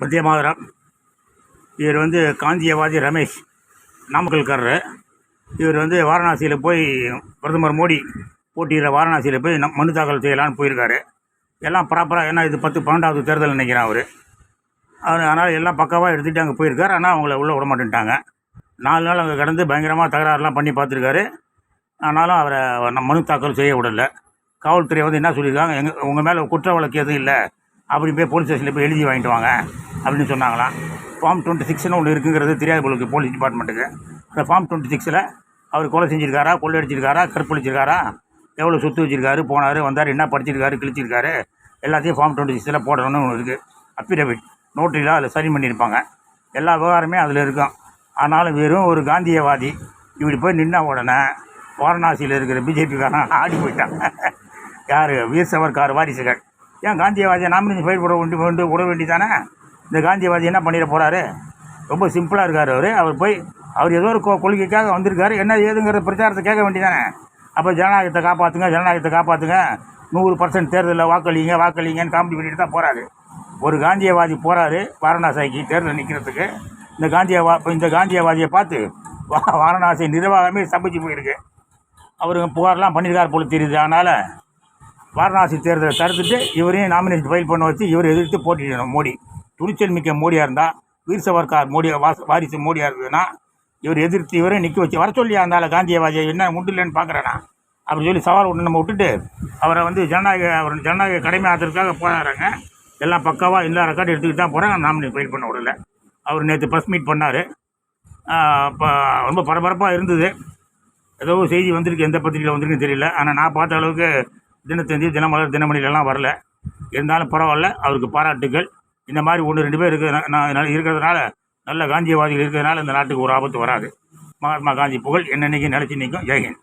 மத்திய மாதரம். இவர் வந்து காந்தியவாதி ரமேஷ் நாமக்கல்காரர். இவர் வந்து வாரணாசியில் போய் பிரதமர் மோடி போட்டியிட வாரணாசியில் போய் நம் மனு தாக்கல் செய்யலான்னு போயிருக்காரு. எல்லாம் ப்ராப்பராக ஏன்னா இது பத்து பன்னெண்டாவது தேர்தல் நினைக்கிறேன் அவர். அவர் அதனால் எல்லாம் பக்காவாக எடுத்துகிட்டு அங்கே போயிருக்காரு. ஆனால் அவங்கள உள்ளே விட மாட்டேன்ட்டாங்க. நாலு நாள் அங்கே கடந்து பயங்கரமாக தகராறுலாம் பண்ணி பார்த்துருக்காரு. ஆனாலும் அவரை நம்ம மனு தாக்கல் செய்ய விடலை. காவல்துறை வந்து என்ன சொல்லியிருக்காங்க? எங்கள் உங்கள் மேலே குற்ற வழக்கு எதுவும் இல்லை. அப்படி போய் போலீஸ் ஸ்டேஷனில் போய் எழுதி வாங்கிட்டு வாங்க அப்படின்னு சொன்னாங்களாம். ஃபார்ம் டுவெண்ட்டி சிக்ஸ்னு ஒன்று இருக்குங்கிறது தெரியாது போலுக்கு போலீஸ் டிபார்ட்மெண்ட்டுக்கு அந்த ஃபார்ம் டுவெண்ட்டி சிக்ஸில் அவர் கொலை செஞ்சிருக்காரா கொள்ளையடிச்சிருக்காரா கற்பழிச்சிருக்காரா எவ்வளோ சொத்து வச்சிருக்காரு போனார் வந்தார் என்ன படிச்சிருக்காரு கிழிச்சிருக்காரு எல்லாத்தையும் ஃபார்ம் டுவெண்ட்டி சிக்ஸில் போடணும்னு ஒன்று இருக்குது அப்பிடவிட் நோட்டரியில் அதில் சரி பண்ணியிருப்பாங்க. எல்லா விவகாரமே அதில் இருக்கும். ஆனாலும் வெறும் ஒரு காந்தியவாதி இப்படி போய் நின்ன உடனே வாரணாசியில் இருக்கிற பிஜேபிக்காரன் ஆடி போயிட்டாங்க யார்? வீர் சவர்கார் வாரிசுகள். ஏன் காந்தியவாதியை நாமினேஷன் ஃபைல் போட வேண்டி வேண்டு விட வேண்டியதானே இந்த காந்தியவாதி என்ன பண்ணிட போகிறாரு ரொம்ப சிம்பிளாக இருக்கார் அவர். அவர் போய் அவர் ஏதோ ஒரு கொ- கொள்கைக்காக வந்திருக்காரு. என்ன ஏதுங்கிற பிரச்சாரத்தை கேட்க வேண்டியதானே அப்போ ஜனநாயகத்தை காப்பாற்றுங்க ஜனநாயகத்தை காப்பாற்றுங்க நூறு பர்சன்ட் தேர்தலில் வாக்களிங்க வாக்களிங்கன்னு காமெடி பண்ணிட்டு தான் போகிறாரு ஒரு காந்தியவாதி போகிறாரு வாரணாசிக்கு தேர்தல் நிற்கிறதுக்கு இந்த காந்தியவா இந்த காந்தியவாதியை பார்த்து வாரணாசி நிர்வாகமே சமைச்சு போயிருக்கு. அவருங்க புகார்லாம் பண்ணியிருக்கார் போல தெரியுது. அதனால் வாரணாசி தேர்தலை தடுத்துட்டு இவரையும் நாமினேஷன் ஃபைல் பண்ண வச்சு இவர் எதிர்த்து போட்டியிடணும் மோடி. துணிச்சல் மிக்க மோடியாக இருந்தால் வீர் சவர்கார் மோடி வாஸ் வாரிசு மோடியாக இருந்ததுன்னா இவர் எதிர்த்து இவரே நிற்க வச்சு வர சொல்லியா இருந்தால காந்தியவாதியை என்ன முடியலன்னு பார்க்குறேன்னா அப்படி சொல்லி சவால் ஒன்று நம்ம விட்டுட்டு அவரை வந்து ஜனநாயக அவர் ஜனநாயக கடமை ஆற்றுறதுக்காக போராடுறாங்க எல்லாம் பக்காவாக எல்லா ரெக்கார்டு எடுத்துக்கிட்டு தான் போகிறாங்க நாமினேஷன் ஃபைல் பண்ண விடல. அவர் நேற்று ப்ரெஸ் மீட் பண்ணார். இப்போ ரொம்ப பரபரப்பாக இருந்தது. ஏதோ செய்தி வந்திருக்கு. எந்த பத்திரிக்கையில் வந்திருக்குன்னு தெரியல. ஆனால் நான் பார்த்த அளவுக்கு தினத்தந்தி தினமலர் தினமணிலெல்லாம் வரல. இருந்தாலும் பரவாயில்ல அவருக்கு பாராட்டுகள் இந்த மாதிரி ஒன்று ரெண்டு பேர் இருக்கிற நான் இருக்கிறதுனால நல்ல காந்தியவாதிகள் இருக்கிறதுனால இந்த நாட்டுக்கு ஒரு ஆபத்து வராது. மகாத்மா காந்தி புகழ் என்னென்னைக்கு நினச்சி நிற்கும்? ஜெயஹிந்த்